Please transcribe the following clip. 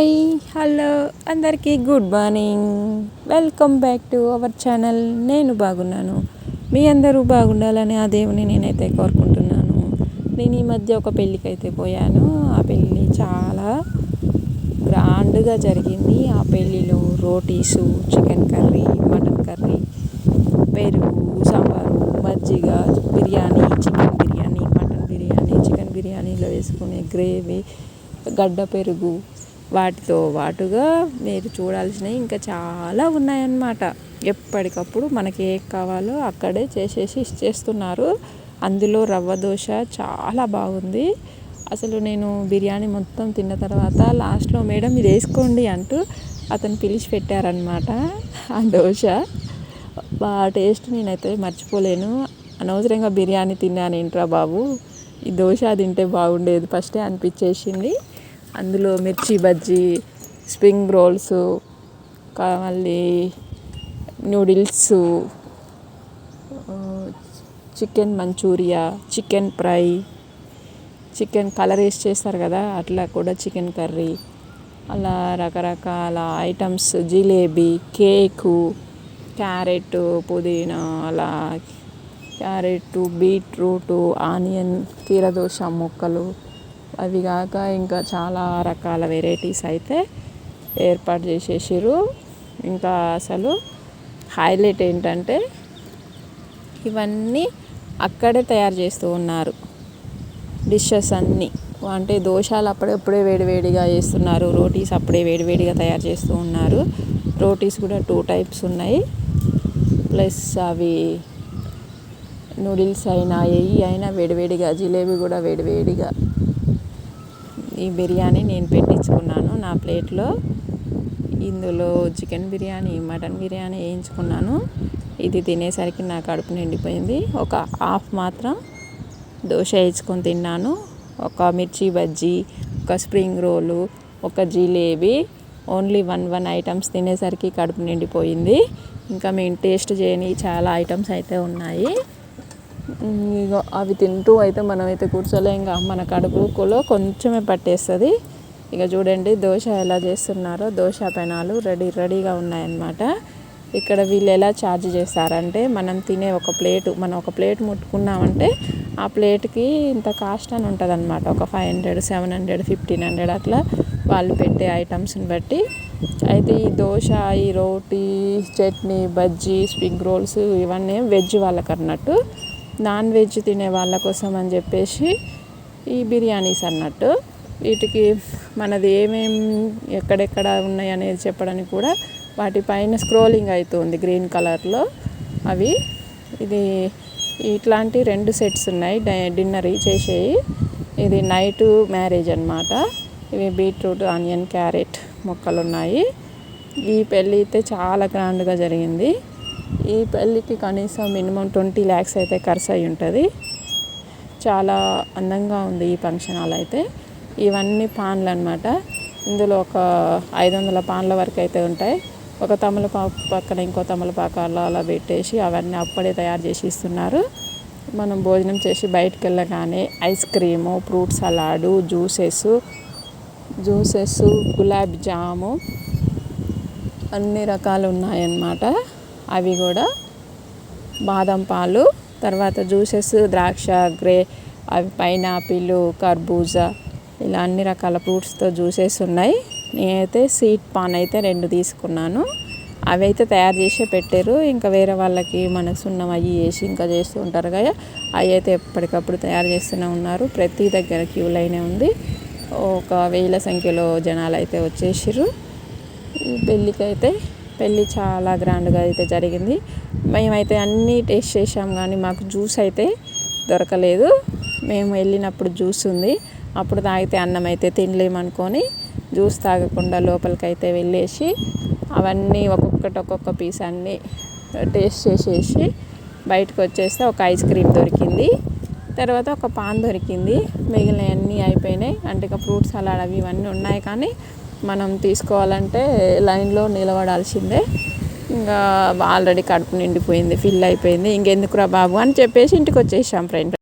Hi hello అందరికీ good morning. Welcome back to our channel. నేను బాగున్నాను. మీ అందరూ బాగుండాలని ఆ దేవుని నేనైతే కోరుకుంటున్నాను. నేను ఈ మధ్య ఒక పెళ్ళికి అయితే పోయాను. ఆ పెళ్ళి చాలా గ్రాండ్గా జరిగింది. ఆ పెళ్ళిలో rotis chicken curry mutton curry పెరుగు సాంబారు మజ్జిగ biryani chicken biryani mutton biryani chicken బిర్యానీలో వేసుకునే గ్రేవీ గడ్డ పెరుగు వాటితో పాటుగా మీరు చూడాల్సినవి ఇంకా చాలా ఉన్నాయన్నమాట. ఎప్పటికప్పుడు మనకి ఏం కావాలో అక్కడే చేసేసి ఇచ్చేస్తున్నారు. అందులో రవ్వ దోశ చాలా బాగుంది. అసలు నేను బిర్యానీ మొత్తం తిన్న తర్వాత లాస్ట్లో మేడం ఇది వేసుకోండి అంటూ అతను పిలిచి పెట్టారనమాట ఆ దోశ. ఆ టేస్ట్ నేనైతే మర్చిపోలేను. అనవసరంగా బిర్యానీ తిన్నాను ఏంట్రా బాబు? ఈ దోశ తింటే బాగుండేది ఫస్టే అనిపించేసింది. అందులో మిర్చి బజ్జీ స్ప్రింగ్ రోల్స్ మళ్ళీ noodles chicken Manchuria chicken fry chicken colour వేసి చేస్తారు కదా అట్లా కూడా చికెన్ కర్రీ. అలా రకరకాల ఐటమ్స్ జిలేబీ కేకు క్యారెట్ పుదీనా అలా క్యారెట్ బీట్రూటు ఆనియన్ కీరదోస ముక్కలు. అవి కాక ఇంకా చాలా రకాల వెరైటీస్ అయితే ఏర్పాటు చేసేసారు ఇంకా అసలు హైలైట్ ఏంటంటే ఇవన్నీ అక్కడే తయారు చేస్తూ ఉన్నారు. డిషెస్ అన్నీ. అంటే దోశలు అప్పుడప్పుడే వేడివేడిగా చేస్తున్నారు. రోటీస్ అప్పుడే వేడివేడిగా తయారు చేస్తూ ఉన్నారు. రోటీస్ కూడా టూ టైప్స్ ఉన్నాయి. ప్లస్ అవి నూడిల్స్ అయినా ఏ అయినా వేడివేడిగా జిలేబీ కూడా వేడివేడిగా ఈ బిర్యానీ నేను పెట్టించుకున్నాను. నా ప్లేట్లో ఇందులో చికెన్ బిర్యానీ మటన్ బిర్యానీ వేయించుకున్నాను. ఇది తినేసరికి నా కడుపు నిండిపోయింది. ఒక హాఫ్ మాత్రం దోశ వేయించుకొని తిన్నాను. ఒక మిర్చి బజ్జీ ఒక స్ప్రింగ్ రోలు ఒక jalebi only one one items తినేసరికి కడుపు నిండిపోయింది. ఇంకా మేము టేస్ట్ చేయని చాలా ఐటమ్స్ అయితే ఉన్నాయి. ఇక అవి తింటూ అయితే మనమైతే కూర్చోలేం ఇంకా మన కడుపులో కొంచెమే పట్టేస్తుంది. ఇక చూడండి దోశ ఎలా చేస్తున్నారో దోశ పెనాలు రెడీ రెడీగా ఉన్నాయన్నమాట. ఇక్కడ వీళ్ళు ఎలా ఛార్జ్ చేస్తారంటే మనం తినే ఒక ప్లేటు మనం ఒక ప్లేట్ ముట్టుకున్నామంటే ఆ ప్లేట్కి ఇంత కాస్ట్ అని ఉంటుంది అనమాట ఒక five hundred seven hundred fifteen hundred అట్లా వాళ్ళు పెట్టే ఐటమ్స్ని బట్టి. అయితే ఈ దోశ ఈ రోటీ చట్నీ బజ్జీ స్ప్రింగ్ రోల్స్ ఇవన్నీ వెజ్ వాళ్ళకి అన్నట్టు నాన్ వెజ్ తినే వాళ్ళ కోసం అని చెప్పేసి ఈ బిర్యానీస్ అన్నట్టు. వీటికి మనది ఏమేం ఎక్కడెక్కడ ఉన్నాయి అనేది చెప్పడానికి కూడా వాటిపైన స్క్రోలింగ్ అవుతుంది గ్రీన్ కలర్లో. అవి ఇది ఇట్లాంటి రెండు సెట్స్ ఉన్నాయి. డిన్నర్ చేసేవి ఇది నైటు మ్యారేజ్ అనమాట ఇవి బీట్రూట్ ఆనియన్ క్యారెట్ మొక్కలు ఉన్నాయి ఈ పెళ్ళి అయితే చాలా గ్రాండ్గా జరిగింది. ఈ పెళ్ళికి కనీసం మినిమం ట్వంటీ ల్యాక్స్ అయితే ఖర్చు అయి ఉంటుంది. చాలా అందంగా ఉంది ఈ ఫంక్షన్ హాల్ అయితే. ఇవన్నీ పాన్లు అనమాట ఇందులో ఒక ఐదు వందల పాన్ల వరకు అయితే ఉంటాయి. ఒక తమలపాకు పక్కన ఇంకో తమలపాకు అలా అలా పెట్టేసి అవన్నీ అప్పుడే తయారు చేసి ఇస్తున్నారు. మనం భోజనం చేసి బయటకు వెళ్ళగానే ice cream fruit salad juices juices gulab జాము అన్ని రకాలు ఉన్నాయన్నమాట. అవి కూడా బాదం పాలు తర్వాత జ్యూసెస్ ద్రాక్ష గ్రే అవి పైనాపిల్ కర్బూజా ఇలా అన్ని రకాల ఫ్రూట్స్తో జ్యూసెస్ ఉన్నాయి. నేనైతే స్వీట్ పాన్ అయితే రెండు తీసుకున్నాను. అవి అయితే తయారు చేసే పెట్టారు. ఇంకా వేరే వాళ్ళకి మన సున్నం అవి వేసి ఇంకా చేస్తూ ఉంటారు కదా. అవి అయితే ఎప్పటికప్పుడు తయారు చేస్తూనే ఉన్నారు. ప్రతి దగ్గర క్యూ లైనే ఉంది. ఒక వేల సంఖ్యలో జనాలు అయితే వచ్చేసారు పెళ్ళికైతే పెళ్ళికి అయితే పెళ్ళి చాలా గ్రాండ్గా అయితే జరిగింది. మేమైతే అన్నీ టేస్ట్ చేసాం కానీ మాకు జ్యూస్ అయితే దొరకలేదు. మేము వెళ్ళినప్పుడు జ్యూస్ ఉంది. అప్పుడు తాగితే అన్నం అయితే తినలేమనుకొని జ్యూస్ తాగకుండా లోపలికి అయితే వెళ్ళేసి అవన్నీ ఒక్కొక్కటి ఒక్కొక్క పీస్ అన్నీ టేస్ట్ చేసేసి బయటకు వచ్చేస్తే ఒక ఐస్ క్రీమ్ దొరికింది. తర్వాత ఒక పాన్ దొరికింది. మిగిలినవన్నీ అయిపోయినాయి. అంటే ఇక ఫ్రూట్స్ సలాడ్ అవి ఇవన్నీ ఉన్నాయి కానీ మనం తీసుకోవాలంటే లైన్లో నిలబడాల్సిందే. ఇంకా ఆల్రెడీ కడుపు నిండిపోయింది ఫిల్ అయిపోయింది. ఇంకెందుకురా బాబు అని చెప్పేసి ఇంటికి వచ్చేసాం ఫ్రెండ్.